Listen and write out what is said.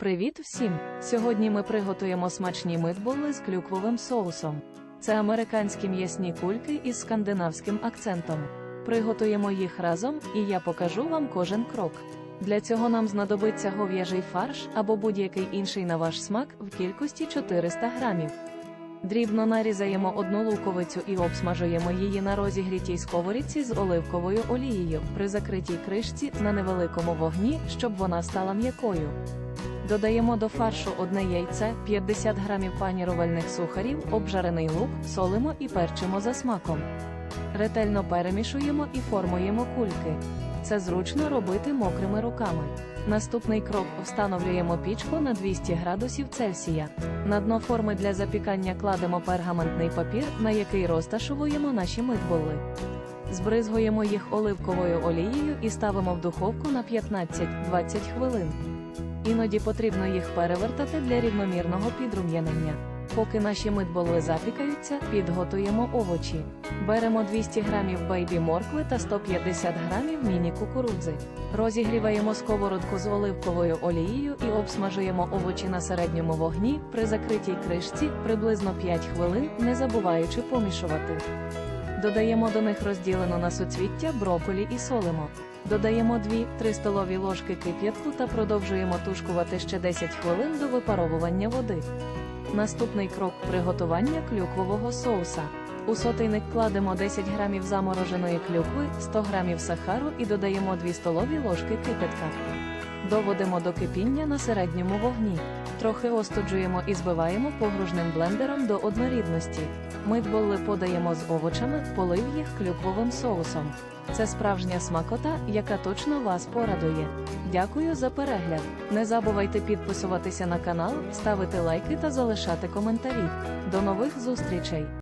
Привіт всім! Сьогодні ми приготуємо смачні митболи з клюквовим соусом. Це американські м'ясні кульки із скандинавським акцентом. Приготуємо їх разом, і я покажу вам кожен крок. Для цього нам знадобиться гов'яжий фарш або будь-який інший на ваш смак в кількості 400 грамів. Дрібно нарізаємо одну луковицю і обсмажуємо її на розігрітій сковорідці з оливковою олією при закритій кришці на невеликому вогні, щоб вона стала м'якою. Додаємо до фаршу одне яйце, 50 грамів панірувальних сухарів, обжарений лук, солимо і перчимо за смаком. Ретельно перемішуємо і формуємо кульки. Це зручно робити мокрими руками. Наступний крок встановлюємо пічку на 200 градусів Цельсія. На дно форми для запікання кладемо пергаментний папір, на який розташовуємо наші митболи. Збризгуємо їх оливковою олією і ставимо в духовку на 15-20 хвилин. Іноді потрібно їх перевертати для рівномірного підрум'янення. Поки наші митболи запікаються, підготуємо овочі. Беремо 200 грамів бейбі моркви та 150 грамів міні кукурудзи. Розігріваємо сковородку з оливковою олією і обсмажуємо овочі на середньому вогні при закритій кришці приблизно 5 хвилин, не забуваючи помішувати. Додаємо до них розділену на суцвіття броколі і солимо. Додаємо 2-3 столові ложки кип'ятку та продовжуємо тушкувати ще 10 хвилин до випаровування води. Наступний крок приготування клюквового соуса. У сотейник кладемо 10 грамів замороженої клюкви, 100 грамів сахару і додаємо 2 столові ложки кипятка. Доводимо до кипіння на середньому вогні. Трохи остуджуємо і збиваємо погружним блендером до однорідності. Митболи подаємо з овочами, полив їх клюквовим соусом. Це справжня смакота, яка точно вас порадує. Дякую за перегляд. Не забувайте підписуватися на канал, ставити лайки та залишати коментарі. До нових зустрічей!